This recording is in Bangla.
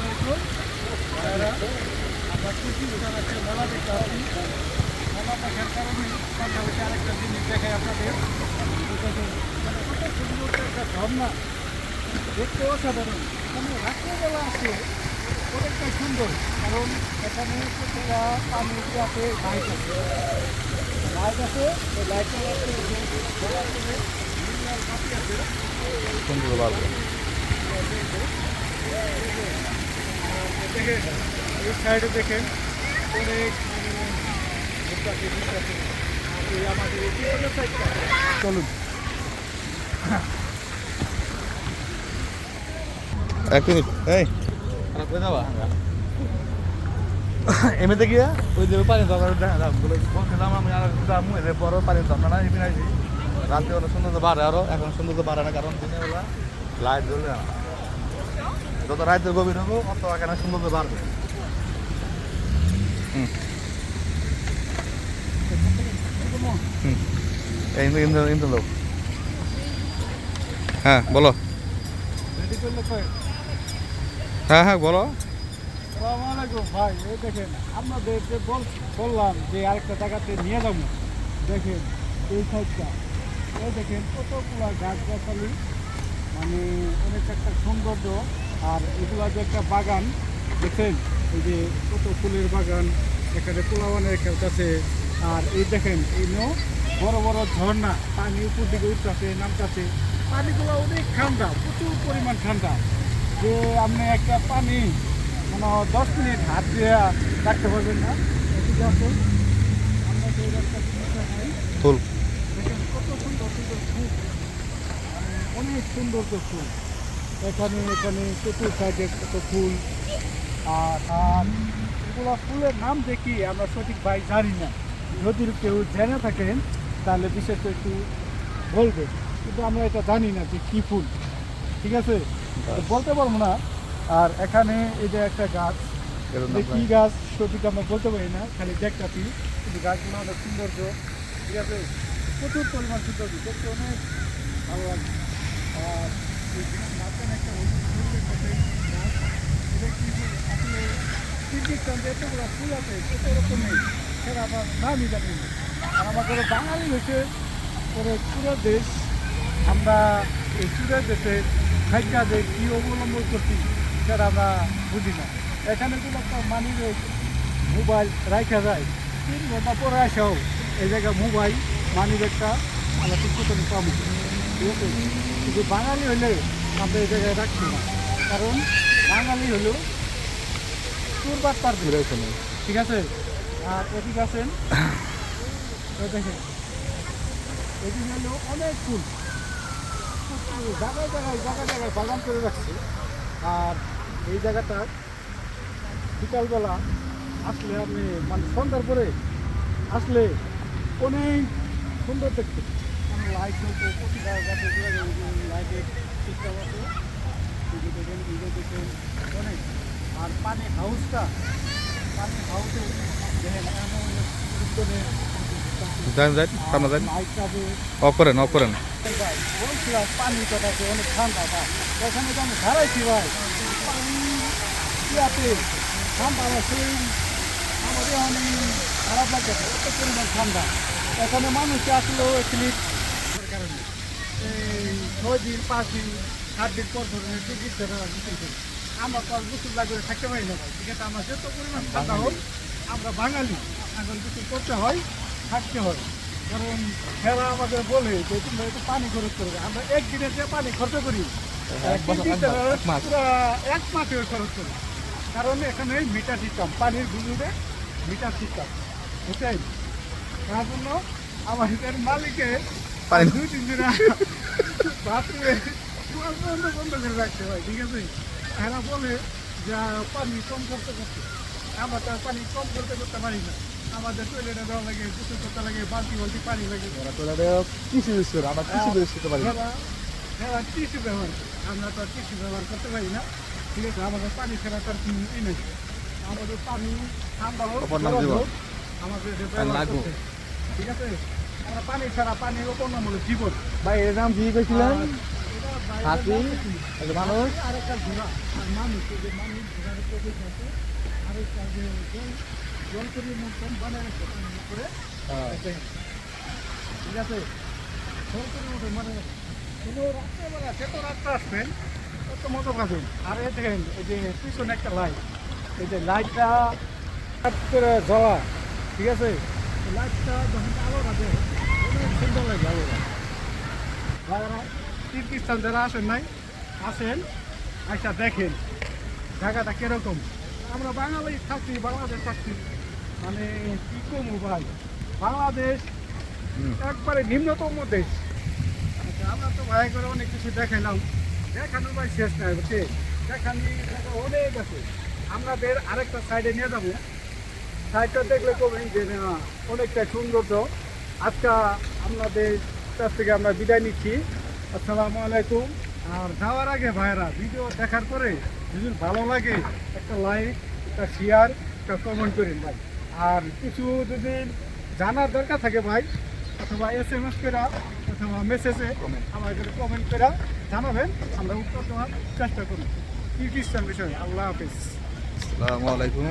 আলাইকুম আমরা খুশি একটা মেলা দেখতে আসছি মেলা দেখার আরেকটা জিনিস দেখাই আপনাদের সুন্দর একটা ঝর্ণা দেখতে অসাধারণ মানে রাত্রেবেলা আসলে অনেকটা সুন্দর কারণ এখানে প্রতিটা আছে লাইট আছে লাইট আছে আছে বাতি আছে সুন্দর লাগবে দেখেন এই সাইডে দেখেন অনেক আমাদের চলুন। এক মিনিট। এই। এমনিতে গিয়া? ওই যে পানি দরকার দেখা বলছিলাম আমি আর দাম এদের বড় পানি দরকার না এমনি রাতে ওরা সুন্দর তো বাড়ে আরও এখন সুন্দর তো বাড়ে না কারণ দিনের বেলা লাইট জ্বলে না। যত রাতের গভীর হব অত এখানে সুন্দর বাড়বে। হ্যাঁ বলো। হ্যাঁ হ্যাঁ বলো। ভাই এই দেখেন আপনাদেরকে বল বললাম যে আরেকটা জায়গাতে নিয়ে যাব দেখেন এই সাইডটা। এই দেখেন কতগুলো গাছ গাছালি মানে অনেক একটা সৌন্দর্য। আর এগুলো যে একটা বাগান দেখেন এই যে কত ফুলের বাগান এখানে পোলাওয়ানের কাছে আর এই দেখেন এই নো বড় বড় ঝর্ণা পানি উপর দিকে উঠতেছে নামতেছে পানিগুলো অনেক ঠান্ডা প্রচুর পরিমাণ ঠান্ডা। যে আপনি একটা পানি মানে দশ মিনিট হাত দিয়ে রাখতে পারবেন না। এদিকে আসুন আমরা তো একটা জিনিস দেখেন কত সুন্দর সুন্দর ফুল। মানে অনেক সুন্দর তো ফুল। এখানে এখানে চতুর সাইডে কত ফুল। আর আর এগুলো ফুলের নাম দেখি আমরা সঠিক ভাই জানি না। যদি কেউ জেনে থাকেন তাহলে বিশেষ একটু বলবে কিন্তু আমরা এটা জানি না যে কী ফুল। ঠিক আছে? বলতে পারব না। আর এখানে এই যে একটা গাছ কি গাছ সঠিক আমরা বলতে পারি না খালি দেখতেছি। কিন্তু গাছগুলো অনেক সৌন্দর্য ঠিক আছে? প্রচুর পরিমাণ সৌন্দর্য দেখতে অনেক ভালো লাগে। আর ফুল আছে আর আমাদের বাঙালি হয়েছে করে পুরো দেশ আমরা এই সুরের দেশে খাইকা যে কী অবলম্বন করছি সেটা আমরা বুঝি না এখানে কোনো একটা মানি মোবাইল রাখা যায় তিন ঘণ্টা পরে আসাও এই জায়গায় মোবাইল মানি ব্যাগটা আমরা ঠিক মতন পাবো। কিন্তু বাঙালি হলে আমরা এই জায়গায় রাখছি না। কারণ বাঙালি হলো চোর বাটপার ঘুরে শুনে ঠিক আছে? আর এদিকে আছেন দেখেন এদিকে হলো অনেক ফুল জায়গায় জায়গায় জায়গায় জায়গায় বাগান করে রাখছে। আর এই জায়গাটা বিকালবেলা আসলে আপনি মানে সন্ধ্যার পরে আসলে অনেক সুন্দর দেখতে। লাইট জ্বলছে প্রতিটা গাছে লাইটের সিস্টেম আছে যে দেখেন অনেক আর পানি হাউসটা পানি হাউসে যান। যান সামনে যান অফ করেন অফ করেন। পানি কথা অনেক ঠান্ডা ভাই এখানে তো আমি হারাইছি ভাই পানি ঠান্ডা আমার শরীর আমাদের অনেক খারাপ লাগছে এত পরিমাণ ঠান্ডা এখানে মানুষ আসলেও এই ছয় দিন পাঁচ দিন সাত দিন পর ধরে টিকিট ধরে গোসল আমরা তো আর গোসল না করে থাকতে পারি না ভাই। ঠিক আছে আমার যত পরিমাণ ঠান্ডা হোক আমরা বাঙালি। এখন গোসল করতে হয় থাকতে হয়। কারণ খেলা আমাদের বলে যে তোমরা একটু পানি খরচ করবে। আমরা একদিনে যে পানি খরচ করি এক বছর, এক এক মাস। খরচ করি। কারণ এখানে মিটার সিস্টেম পানির বিদ্যুতে মিটার সিস্টেম বুঝছেন? তার জন্য আমাদের মালিকে দুই তিন দিন বন্ধ বন্ধ করে রাখতে হয় ঠিক আছে এরা বলে যে পানি কম করতে করতে আমরা তো আর পানি কম করতে করতে পারি না আমাদের টয়লেটে দেওয়া লাগে গোসল করতে লাগে বালতি বালতি পানি লাগে কৃষি ইউজ করে আমরা কৃষি ইউজ করতে পারি এরা এরা টিস্যু ব্যবহার আমরা তো টিস্যু ব্যবহার করতে পারি না। ঠিক আছে? আমাদের পানি ছাড়া তার কোনো ই নেই। আমাদের পানি ঠান্ডা হোক আমাদের। ঠিক আছে? পানি ছাড়া পানির অপর নাম হলো জীবন। ভাই এর নাম কি কইছিলেন? আর হাতি? মানুষ? আর একটা ঘোড়া আর মানুষ এই যে মানুষ ঘোড়ার উপরে আছে। আর একটা যে জল মতন বানায় হ্যাঁ। ঠিক আছে? জলকরির মতন মানে কোনো রাত্রেবেলা সে তো রাত্রে আসবেন কত মজা পাবেন আর এই দেখেন এই যে পিছনে একটা লাইট এই যে লাইটটা করে জ্বলা ঠিক আছে? লাইটটা যখন আলোটা দেয় অনেক সুন্দর লাগে আলোটা যারা তীর্থস্থান যারা আসেন নাই আসেন আচ্ছা দেখেন জায়গাটা কীরকম। আমরা বাঙালি থাকছি বাংলাদেশ থাকছি। মানে কি কমু ভাই? বাংলাদেশ একবারে নিম্নতম দেশ। আচ্ছা আমরা তো ভাই করে অনেক কিছু দেখাইলাম। দেখানোর ভাই শেষ নাই বুঝছে দেখানি অনেক আছে। আমাদের আরেকটা সাইডে নিয়ে যাব। সাইডটা দেখলে কবেন যে না অনেকটা সৌন্দর্য আজকে আপনাদের কাছ থেকে আমরা বিদায় নিচ্ছি। আসসালামু আলাইকুম। আর যাওয়ার আগে ভাইরা, ভিডিও দেখার পরে যদি ভালো লাগে, একটা লাইক, একটা শেয়ার একটা কমেন্ট করেন ভাই। আর কিছু যদি জানার দরকার থাকে ভাই, অথবা এস এম এস করা অথবা মেসেজে আমাদের কমেন্ট করা জানাবেন, আমরা উত্তর দেওয়ার চেষ্টা করি কি খ্রিস্টান বিষয় আল্লাহ হাফিজ। আসসালামু আলাইকুম।